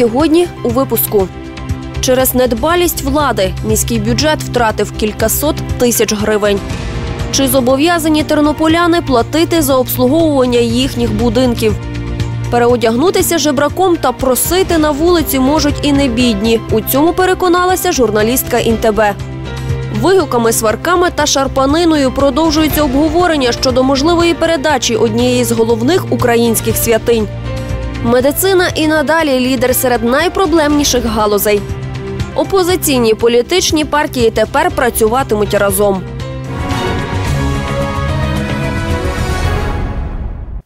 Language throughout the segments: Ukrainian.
Сьогодні у випуску. Через недбалість влади міський бюджет втратив кількасот тисяч гривень. Чи зобов'язані тернополяни платити за обслуговування їхніх будинків? Переодягнутися жебраком та просити на вулиці можуть і не бідні. У цьому переконалася журналістка Інтеб. Вигуками, сварками та шарпаниною продовжується обговорення щодо можливої передачі однієї з головних українських святинь. Медицина і надалі лідер серед найпроблемніших галузей. Опозиційні політичні партії тепер працюватимуть разом.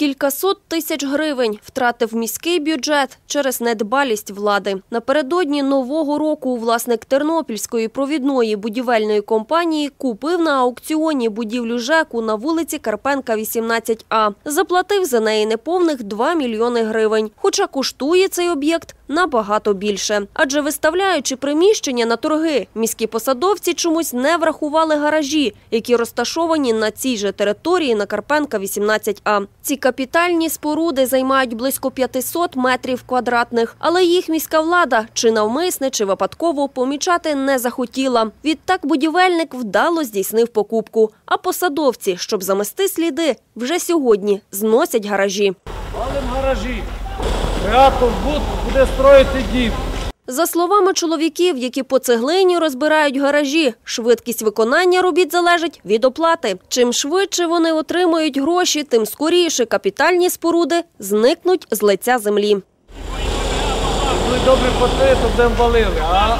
Кількасот тисяч гривень втратив міський бюджет через недбалість влади. Напередодні нового року власник Тернопільської провідної будівельної компанії купив на аукціоні будівлю ЖЕКу на вулиці Карпенка, 18А. Заплатив за неї неповних 2 мільйони гривень. Хоча коштує цей об'єкт набагато більше. Адже виставляючи приміщення на торги, міські посадовці чомусь не врахували гаражі, які розташовані на цій же території на Карпенка 18А. Ці капітальні споруди займають близько 500 метрів квадратних, але їх міська влада чи навмисне, чи випадково помічати не захотіла. Відтак будівельник вдало здійснив покупку. А посадовці, щоб замести сліди, вже сьогодні зносять гаражі. Палим гаражі. Буд буде строїти дім. За словами чоловіків, які по цеглині розбирають гаражі, швидкість виконання робіт залежить від оплати. Чим швидше вони отримують гроші, тим скоріше капітальні споруди зникнуть з лиця землі. Ми добре платили, то будемо валили. А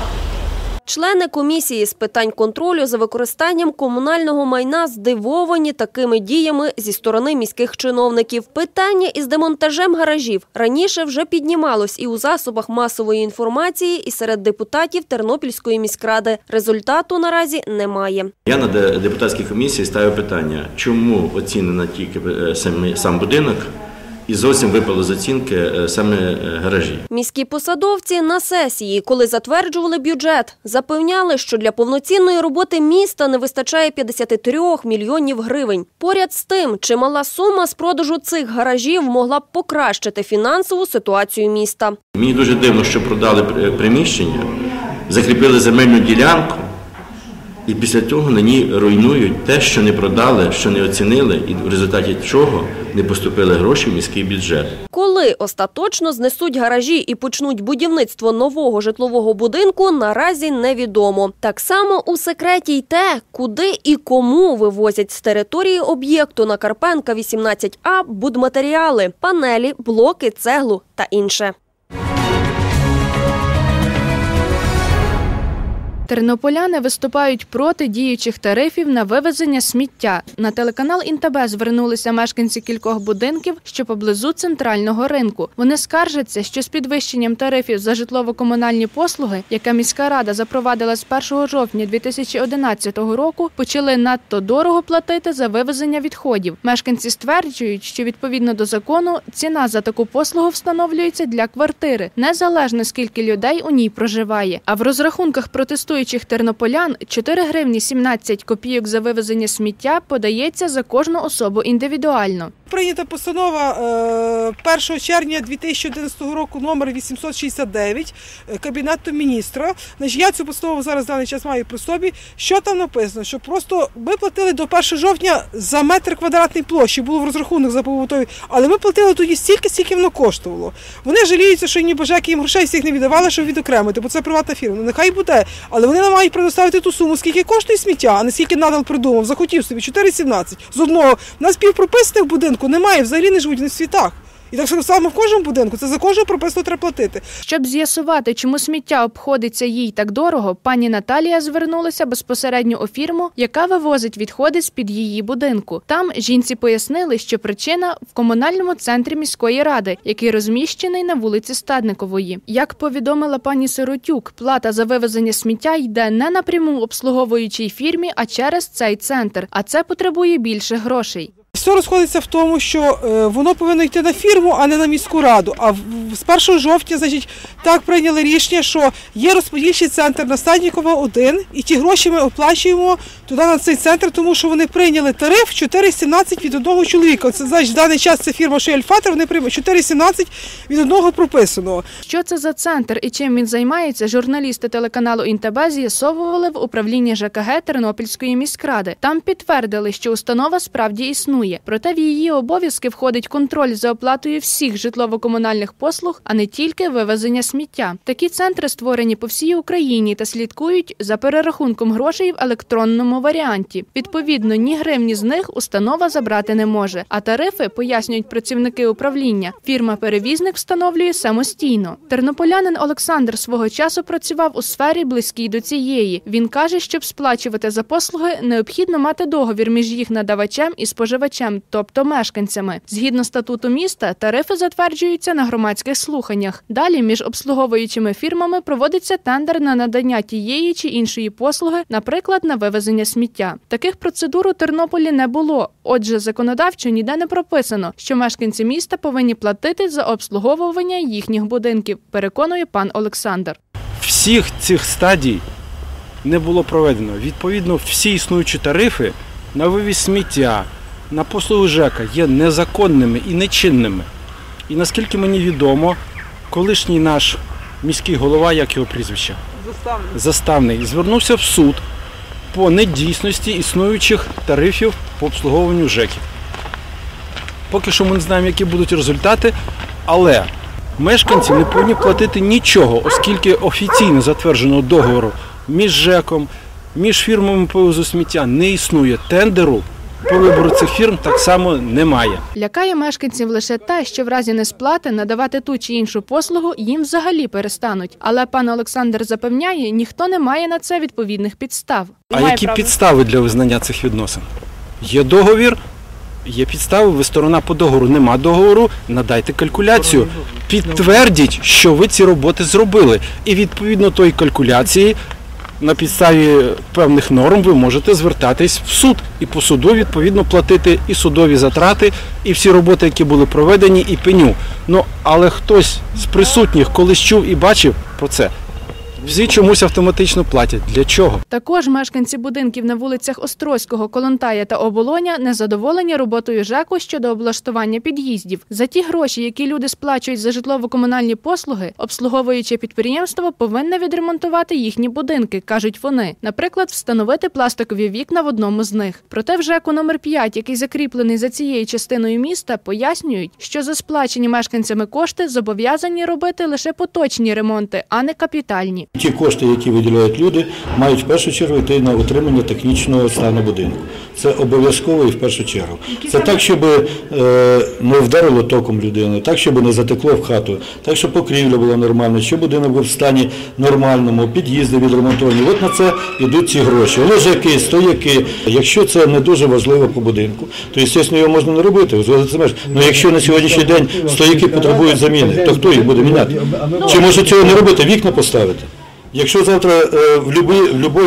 Члени комісії з питань контролю за використанням комунального майна здивовані такими діями зі сторони міських чиновників. Питання із демонтажем гаражів раніше вже піднімалось і у засобах масової інформації, і серед депутатів Тернопільської міськради. Результату наразі немає. Я на де- депутатській комісії ставив питання, чому оцінена тільки е, сам будинок і зовсім випало з оцінки е, саме е, гаражі. Міські посадовці на сесії, коли затверджували бюджет, запевняли, що для повноцінної роботи міста не вистачає 53 мільйонів гривень. Поряд з тим, чимала сума з продажу цих гаражів могла б покращити фінансову ситуацію міста. Мені дуже дивно, що продали пр- приміщення, закріпили земельну ділянку, і після того на ній руйнують те, що не продали, що не оцінили, і в результаті чого не поступили гроші в міський бюджет. Коли остаточно знесуть гаражі і почнуть будівництво нового житлового будинку, наразі невідомо. Так само у секреті й те, куди і кому вивозять з території об'єкту на Карпенка 18А будматеріали, панелі, блоки, цеглу та інше. Тернополяни виступають проти діючих тарифів на вивезення сміття. На телеканал Інтебе звернулися мешканці кількох будинків, що поблизу центрального ринку. Вони скаржаться, що з підвищенням тарифів за житлово-комунальні послуги, яка міська рада запровадила з 1 жовтня 2011 року, почали надто дорого платити за вивезення відходів. Мешканці стверджують, що відповідно до закону ціна за таку послугу встановлюється для квартири, незалежно скільки людей у ній проживає. А в розрахунках протестуючих тернополян 4 гривні 17 копійок за вивезення сміття подається за кожну особу індивідуально. Прийнята постанова е, 1 червня 2011 року номер 869 е, Кабінету міністра. Я цю постанову зараз даний час маю при собі. Що там написано? Що просто ми платили до 1 жовтня за метр квадратний площі, було в розрахунок за побутові, але ми платили тоді стільки, скільки воно коштувало. Вони жаліються, що ніби ЖЕКи їм грошей всіх не віддавали, щоб відокремити, бо це приватна фірма. Ну, нехай буде, але вони нам мають предоставити ту суму, скільки коштує сміття, а не скільки надал придумав. Захотів собі 4,17. З одного У нас півпрописаних будинку немає, взагалі не живуть не в світах. І так само в кожному будинку це за кожного прописано треба платити. Щоб з'ясувати, чому сміття обходиться їй так дорого, пані Наталія звернулася безпосередньо у фірму, яка вивозить відходи з під її будинку. Там жінці пояснили, що причина в комунальному центрі міської ради, який розміщений на вулиці Стадникової. Як повідомила пані Сиротюк, плата за вивезення сміття йде не напряму обслуговуючій фірмі, а через цей центр. А це потребує більше грошей. Все розходиться в тому, що е, воно повинно йти на фірму, а не на міську раду. А з 1 жовтня, значить, так прийняли рішення, що є розподільчий центр на Стаднікова 1, і ті гроші ми оплачуємо туди на цей центр, тому що вони прийняли тариф 4,17 від одного чоловіка. Це значить, в даний час це фірма Шельфатер, вони приймуть 4,17 від одного прописаного. Що це за центр і чим він займається, журналісти телеканалу Інтеб з'ясовували в управлінні ЖКГ Тернопільської міськради. Там підтвердили, що установа справді існує. Проте в її обов'язки входить контроль за оплатою всіх житлово-комунальних послуг, а не тільки вивезення сміття. Такі центри створені по всій Україні та слідкують за перерахунком грошей в електронному варіанті. Відповідно, ні гривні з них установа забрати не може. А тарифи пояснюють працівники управління. Фірма-перевізник встановлює самостійно. Тернополянин Олександр свого часу працював у сфері близькій до цієї. Він каже, щоб сплачувати за послуги, необхідно мати договір між їх надавачем і споживачем, тобто мешканцями. Згідно статуту міста, тарифи затверджуються на громадських слуханнях. Далі між обслуговуючими фірмами проводиться тендер на надання тієї чи іншої послуги, наприклад, на вивезення сміття. Таких процедур у Тернополі не було. Отже, законодавчо ніде не прописано, що мешканці міста повинні платити за обслуговування їхніх будинків. Переконує пан Олександр. всіх цих стадій не було проведено. Відповідно, всі існуючі тарифи на вивіз сміття, на послуги ЖЕКа є незаконними і нечинними. І наскільки мені відомо, колишній наш міський голова, як його прізвище, заставний, звернувся в суд по недійсності існуючих тарифів по обслуговуванню ЖЕКів. Поки що ми не знаємо, які будуть результати, але мешканці не повинні платити нічого, оскільки офіційно затвердженого договору між ЖЕКом, між фірмами по сміття не існує. Тендеру по вибору цих фірм так само немає. Лякає мешканців лише те, що в разі несплати надавати ту чи іншу послугу їм взагалі перестануть. Але пан Олександр запевняє, ніхто не має на це відповідних підстав. А які підстави для визнання цих відносин? Є договір, є підстави, ви сторона по договору, нема договору, надайте калькуляцію. Підтвердіть, що ви ці роботи зробили. І відповідно тої калькуляції на підставі певних норм ви можете звертатись в суд і по суду відповідно платити і судові затрати, і всі роботи, які були проведені, і пеню. Ну але хтось з присутніх колись чув і бачив про це. Всі чомусь автоматично платять. Для чого? Також мешканці будинків на вулицях Острозького, Колонтая та Оболоня незадоволені роботою ЖЕКу щодо облаштування під'їздів. За ті гроші, які люди сплачують за житлово-комунальні послуги, обслуговуюче підприємство повинне відремонтувати їхні будинки, кажуть вони. Наприклад, встановити пластикові вікна в одному з них. Проте в ЖЕКу номер 5, який закріплений за цією частиною міста, пояснюють, що за сплачені мешканцями кошти зобов'язані робити лише поточні ремонти, а не капітальні. Ті кошти, які виділяють люди, мають в першу чергу йти на утримання технічного стану будинку. Це обов'язково і в першу чергу. Це так, щоб е, не вдарило током людину, так, щоб не затекло в хату, так, щоб покрівля була нормальна, щоб будинок був в стані нормальному, під'їзди відремонтовані. От на це йдуть ці гроші. Лежаки, стояки. Якщо це не дуже важливо по будинку, то, звісно, його можна не робити. Ну, якщо на сьогоднішній день стояки потребують заміни, то хто їх буде міняти? Чи може цього не робити, вікна поставити? Якщо завтра е, в любій,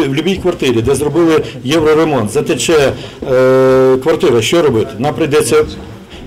в, любій квартирі, де зробили євроремонт, затече е, квартира, що робити? Нам прийдеться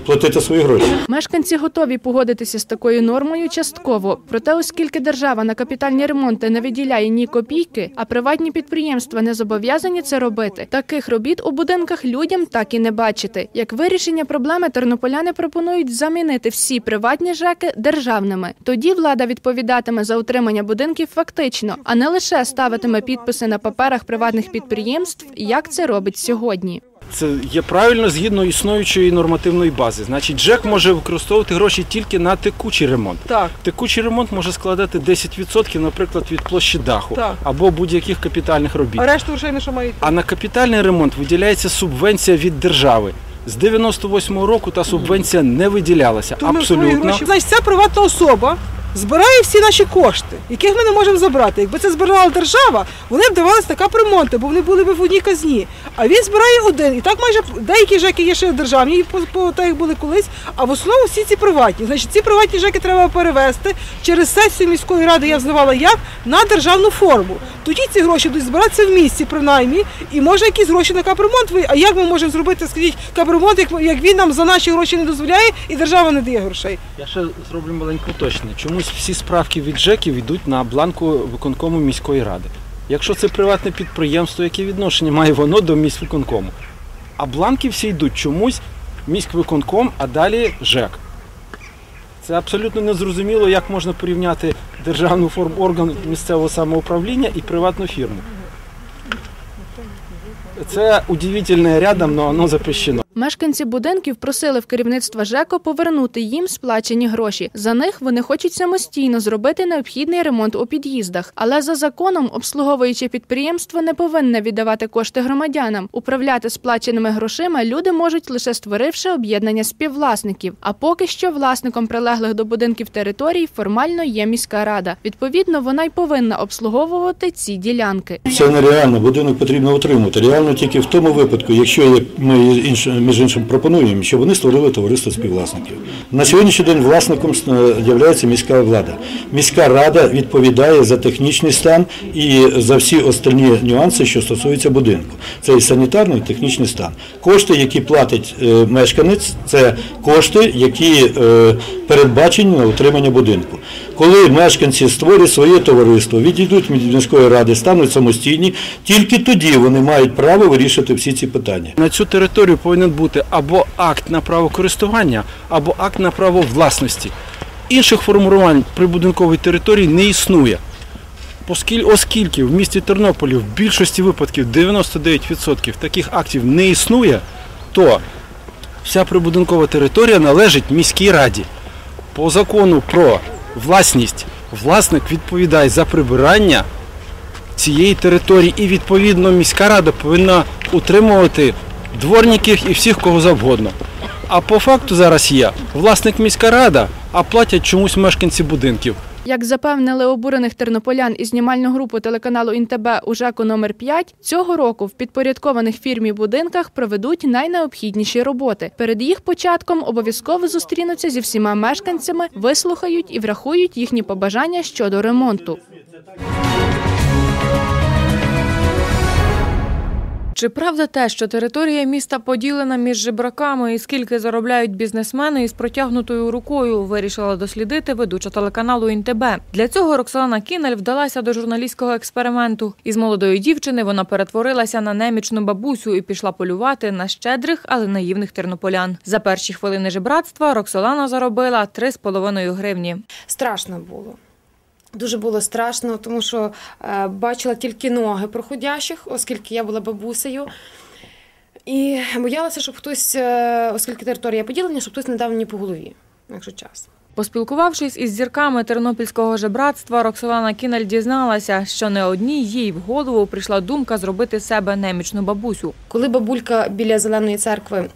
платити свої гроші. Мешканці готові погодитися з такою нормою частково. Проте, оскільки держава на капітальні ремонти не виділяє ні копійки, а приватні підприємства не зобов'язані це робити, таких робіт у будинках людям так і не бачити. Як вирішення проблеми тернополяни пропонують замінити всі приватні ЖЕКи державними. Тоді влада відповідатиме за утримання будинків фактично, а не лише ставитиме підписи на паперах приватних підприємств, як це робить сьогодні. Це є правильно згідно існуючої нормативної бази. Значить, ЖЕК може використовувати гроші тільки на текучий ремонт. Так. Текучий ремонт може складати 10%, наприклад, від площі даху Так. або будь-яких капітальних робіт. А решту грошей на що мають? А на капітальний ремонт виділяється субвенція від держави. З 98-го року та субвенція не виділялася То ми свої абсолютно. гроші. Значить, ця приватна особа збирає всі наші кошти, яких ми не можемо забрати. Якби це збирала держава, вони б давалися на капремонти, бо вони були б в одній казні. А він збирає один. І так майже деякі жеки є ще державні, по, по так як були колись, а в основному всі ці приватні. Значить, ці приватні жеки треба перевести через сесію міської ради, я знавала як, на державну форму. Тоді ці гроші будуть збиратися в місті, принаймні, і може якісь гроші на капремонт. А як ми можемо зробити, скажіть, капремонт, як, він нам за наші гроші не дозволяє і держава не дає грошей? Я ще зроблю маленьке уточнення. Чомусь всі справки від ЖЕКів йдуть на бланку виконкому міської ради. Якщо це приватне підприємство, яке відношення має воно до міськвиконкому? А бланки всі йдуть чомусь міськвиконком, а далі ЖЕК. Це абсолютно незрозуміло, як можна порівняти державну форму орган місцевого самоуправління і приватну фірму. Це удивительне рядом, але воно запрещено. Мешканці будинків просили в керівництва ЖЕКО повернути їм сплачені гроші. За них вони хочуть самостійно зробити необхідний ремонт у під'їздах. Але за законом обслуговуюче підприємство не повинне віддавати кошти громадянам. Управляти сплаченими грошима люди можуть лише створивши об'єднання співвласників. А поки що власником прилеглих до будинків територій формально є міська рада. Відповідно, вона й повинна обслуговувати ці ділянки. Це нереально, будинок потрібно утримувати. Реально тільки в тому випадку, якщо як ми інш- між іншим пропонуємо, щоб вони створили товариство співвласників. На сьогоднішній день власником є міська влада. Міська рада відповідає за технічний стан і за всі остальні нюанси, що стосуються будинку. Це і санітарний, і технічний стан. Кошти, які платить е, мешканець, це кошти, які е, передбачені на утримання будинку. Коли мешканці створять своє товариство, відійдуть від міської ради, стануть самостійні, тільки тоді вони мають право вирішити всі ці питання. На цю територію повинен бути або акт на право користування, або акт на право власності. Інших формувань прибудинкової території не існує. Оскільки, в місті Тернополі в більшості випадків 99% таких актів не існує, то вся прибудинкова територія належить міській раді. По закону про власність власник відповідає за прибирання цієї території і відповідно міська рада повинна утримувати дворників і всіх кого завгодно. А по факту зараз є власник міська рада, а платять чомусь мешканці будинків. Як запевнили обурених тернополян і знімальну групу телеканалу ІНТБ у ЖЕКу номер 5 цього року в підпорядкованих фірмі будинках проведуть найнеобхідніші роботи. Перед їх початком обов'язково зустрінуться зі всіма мешканцями, вислухають і врахують їхні побажання щодо ремонту. Чи правда те, що територія міста поділена між жебраками і скільки заробляють бізнесмени із протягнутою рукою, вирішила дослідити ведуча телеканалу ІНТБ. Для цього Роксолана Кінель вдалася до журналістського експерименту. Із молодої дівчини вона перетворилася на немічну бабусю і пішла полювати на щедрих, але наївних тернополян. За перші хвилини жебратства Роксолана заробила 3,5 гривні. страшно було. Дуже було страшно, тому що е, бачила тільки ноги проходящих, оскільки я була бабусею. І боялася, щоб хтось, е, оскільки територія поділення, щоб хтось не дав мені по голові, якщо чесно. Поспілкувавшись із зірками тернопільського жебратства, Роксолана Кінель дізналася, що не одній їй в голову прийшла думка зробити себе немічну бабусю. Коли бабулька біля зеленої церкви,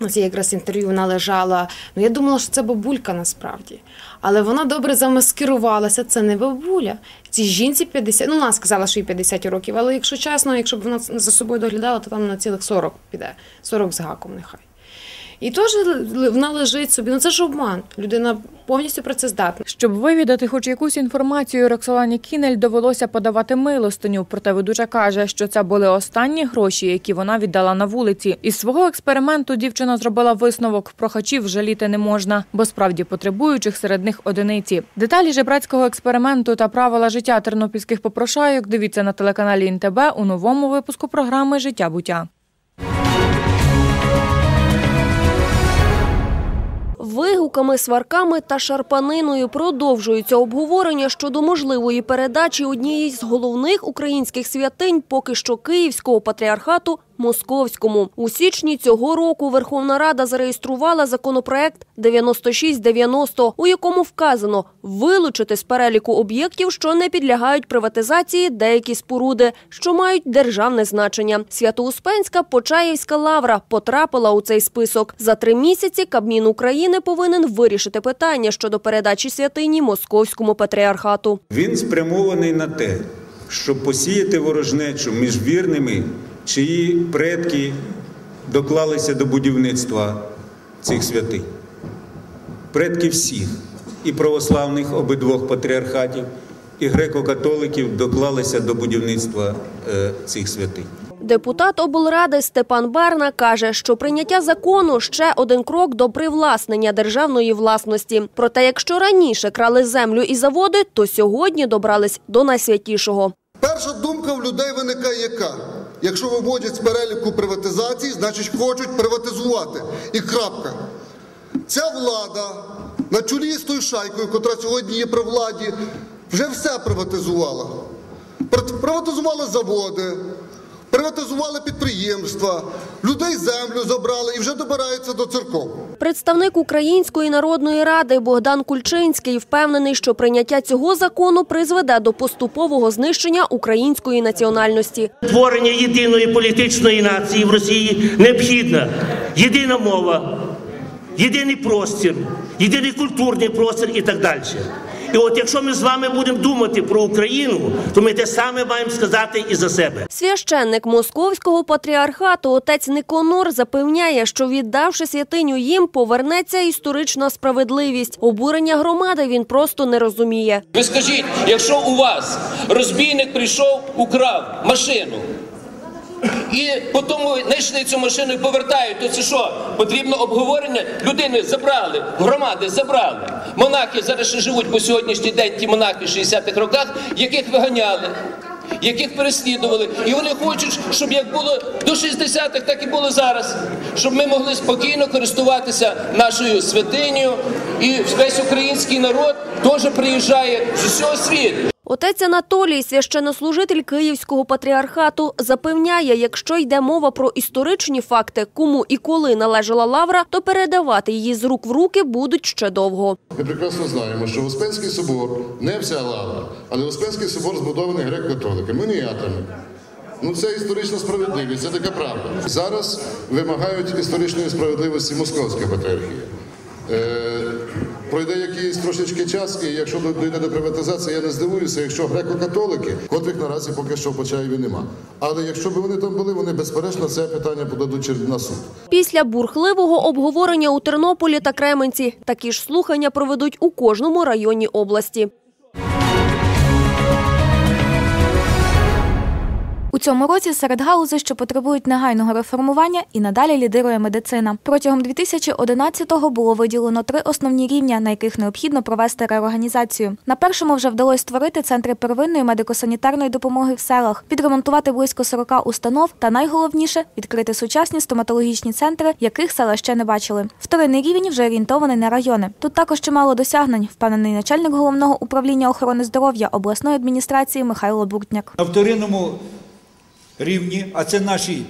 на цій якраз інтерв'ю вона лежала, ну я думала, що це бабулька насправді. Але вона добре замаскирувалася, це не бабуля. Цій жінці 50, ну вона сказала, що їй 50 років, але якщо чесно, якщо б вона за собою доглядала, то там на цілих 40 піде, 40 з гаком нехай. І теж вона лежить собі, ну це ж обман. Людина повністю працездатна. Щоб вивідати хоч якусь інформацію, Роксолані Кінель довелося подавати милостиню. Проте ведуча каже, що це були останні гроші, які вона віддала на вулиці. Із свого експерименту дівчина зробила висновок: прохачів жаліти не можна, бо справді потребуючих серед них одиниці. Деталі жебрацького експерименту та правила життя тернопільських попрошайок дивіться на телеканалі ІНТБ у новому випуску програми Життя буття. Вигуками, сварками та шарпаниною продовжуються обговорення щодо можливої передачі однієї з головних українських святинь поки що Київського патріархату Московському. У січні цього року Верховна Рада зареєструвала законопроект 9690, у якому вказано вилучити з переліку об'єктів, що не підлягають приватизації, деякі споруди, що мають державне значення. Свято-Успенська Почаївська лавра потрапила у цей список. За три місяці Кабмін України повинен вирішити питання щодо передачі святині Московському патріархату. Він спрямований на те, щоб посіяти ворожнечу між вірними, чиї предки доклалися до будівництва цих святинь. Предки всіх, і православних обидвох патріархатів, і греко-католиків доклалися до будівництва е, цих святинь. Депутат облради Степан Барна каже, що прийняття закону ще один крок до привласнення державної власності. Проте, якщо раніше крали землю і заводи, то сьогодні добрались до найсвятішого. Перша думка в людей виникає яка? Якщо виводять з переліку приватизації, значить хочуть приватизувати. І крапка. Ця влада на чолі з тою шайкою, котра сьогодні є при владі, вже все приватизувала. Приватизували заводи, приватизували підприємства, людей землю забрали і вже добираються до церков. Представник Української народної ради Богдан Кульчинський впевнений, що прийняття цього закону призведе до поступового знищення української національності. Творення єдиної політичної нації в Росії необхідна єдина мова, єдиний простір, єдиний культурний простір і так далі. І от якщо ми з вами будемо думати про Україну, то ми те саме маємо сказати і за себе. Священник московського патріархату отець Никонор запевняє, що віддавши святиню їм, повернеться історична справедливість. Обурення громади він просто не розуміє. Ви скажіть, якщо у вас розбійник прийшов, украв машину, і потім знайшли цю машину і повертають, то це що? Потрібно обговорення? Людини забрали, громади забрали. Монахи зараз ще живуть по сьогоднішній день, ті монахи в 60-х роках, яких виганяли. Яких переслідували, і вони хочуть, щоб як було до 60-х, так і було зараз, щоб ми могли спокійно користуватися нашою святинею, і весь український народ теж приїжджає з усього світу. Отець Анатолій, священнослужитель Київського патріархату, запевняє, якщо йде мова про історичні факти, кому і коли належала лавра, то передавати її з рук в руки будуть ще довго. Ми прекрасно знаємо, що Успенський собор не вся лавра, але Успенський собор збудований греко-католиками, уніатами. Ну це історична справедливість, це така правда. Зараз вимагають історичної справедливості Московська патріархія. Е, пройде якийсь трошечки час, і якщо дійде до приватизації, я не здивуюся, якщо греко-католики, котрих наразі поки що в Почаєві нема. Але якщо б вони там були, вони безперечно це питання подадуть на суд. Після бурхливого обговорення у Тернополі та Кременці такі ж слухання проведуть у кожному районі області. У цьому році серед галузей, що потребують негайного реформування, і надалі лідирує медицина. Протягом 2011-го було виділено три основні рівня, на яких необхідно провести реорганізацію. На першому вже вдалося створити центри первинної медико-санітарної допомоги в селах, підремонтувати близько 40 установ та найголовніше відкрити сучасні стоматологічні центри, яких села ще не бачили. Вторинний рівень вже орієнтований на райони. Тут також чимало досягнень, впевнений начальник головного управління охорони здоров'я обласної адміністрації Михайло Буртняк. На вторинному рівні, а це наші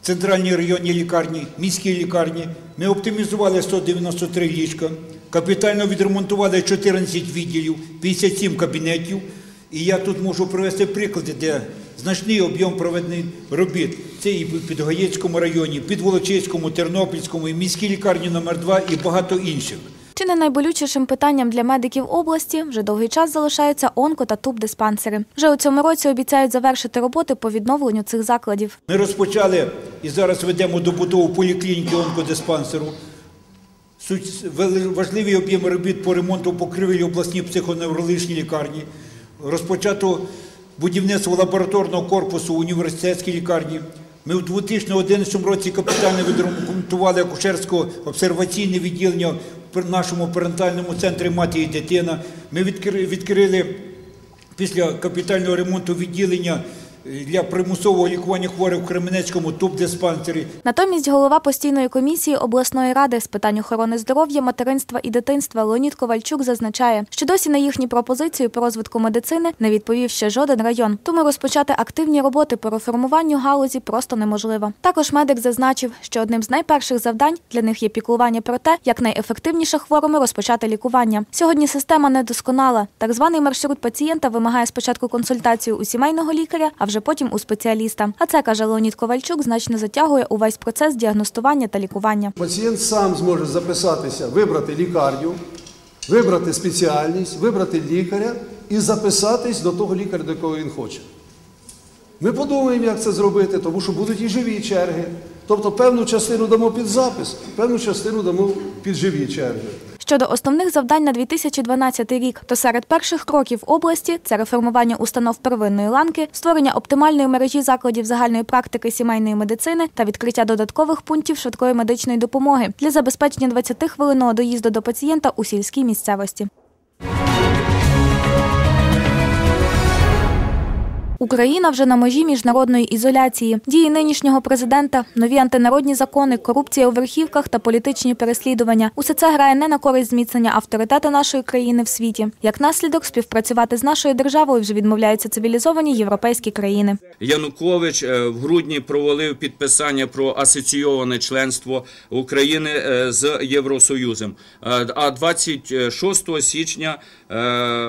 центральні районні лікарні, міські лікарні, ми оптимізували 193 ліжка, капітально відремонтували 14 відділів, 57 кабінетів. І я тут можу привести приклади, де значний об'єм проведених робіт. Це і в Підгаєцькому районі, Підволочиському, Тернопільському, і міській лікарні номер 2 і багато інших. Чи не найболючішим питанням для медиків області вже довгий час залишаються онко та туб-диспансери. Вже у цьому році обіцяють завершити роботи по відновленню цих закладів. Ми розпочали і зараз ведемо добудову поліклініки онкодиспансеру. Суть- Важливі об'єми робіт по ремонту покривелі обласній психоневрологічній лікарні. Розпочато будівництво лабораторного корпусу університетській лікарні. Ми в 2011 році капітально відремонтували акушерсько-обсерваційне відділення в нашому перинатальному центрі мати і дитина. Ми відкри- відкрили після капітального ремонту відділення для примусового лікування хворих в Кременецькому тубдиспансері. Натомість голова постійної комісії обласної ради з питань охорони здоров'я, материнства і дитинства Леонід Ковальчук зазначає, що досі на їхні пропозиції по розвитку медицини не відповів ще жоден район. Тому розпочати активні роботи по реформуванню галузі просто неможливо. Також медик зазначив, що одним з найперших завдань для них є піклування про те, як найефективніше хворому розпочати лікування. Сьогодні система недосконала. Так званий маршрут пацієнта вимагає спочатку консультацію у сімейного лікаря, а вже потім у спеціаліста. А це каже Леонід Ковальчук, значно затягує увесь процес діагностування та лікування. Пацієнт сам зможе записатися, вибрати лікарню, вибрати спеціальність, вибрати лікаря і записатись до того лікаря, до якого він хоче. Ми подумаємо, як це зробити, тому що будуть і живі черги. Тобто певну частину дамо під запис, певну частину дамо під живі черги. Щодо основних завдань на 2012 рік, то серед перших кроків області це реформування установ первинної ланки, створення оптимальної мережі закладів загальної практики сімейної медицини та відкриття додаткових пунктів швидкої медичної допомоги для забезпечення 20-хвилинного доїзду до пацієнта у сільській місцевості. Україна вже на межі міжнародної ізоляції. Дії нинішнього президента, нові антинародні закони, корупція у верхівках та політичні переслідування. Усе це грає не на користь зміцнення авторитету нашої країни в світі. Як наслідок, співпрацювати з нашою державою вже відмовляються цивілізовані європейські країни. Янукович е, в грудні провалив підписання про асоційоване членство України е, з Євросоюзом. Е, А 26 січня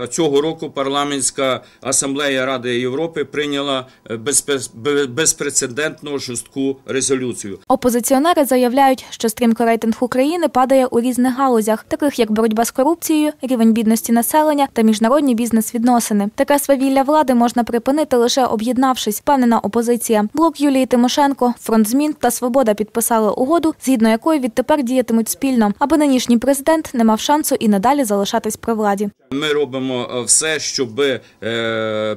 цього року парламентська асамблея Ради Європи прийняла е, безпрецедентно жорстку резолюцію. Опозиціонери заявляють, що стрімко рейтинг України падає у різних галузях, таких як боротьба з корупцією, рівень бідності населення та міжнародні бізнес-відносини. Таке свавілля влади можна припинити лише об'єднавшись, впевнена опозиція. Блок Юлії Тимошенко, фронт змін та свобода підписали угоду, згідно якої відтепер діятимуть спільно, аби нинішній президент не мав шансу і надалі залишатись при владі. Ми робимо е, все, щоб е,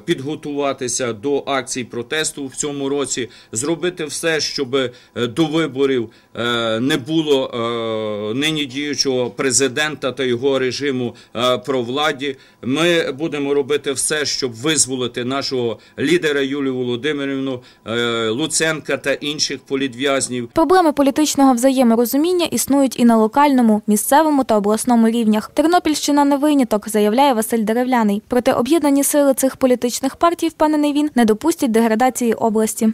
підготуватися до акцій протесту в цьому році, зробити все, щоб е, до виборів е, не було е, нині діючого президента та його режиму про владі. Ми будемо робити все, щоб визволити нашого лідера Юлію Володимирівну, Луценка та інших політв'язнів. Проблеми політичного взаєморозуміння існують і на локальному, місцевому та обласному рівнях. Тернопільщина не виняток, заявляє Василь Деревляний. Проте об'єднані сили цих політичних партій, впевнений він, не допустять деградації області.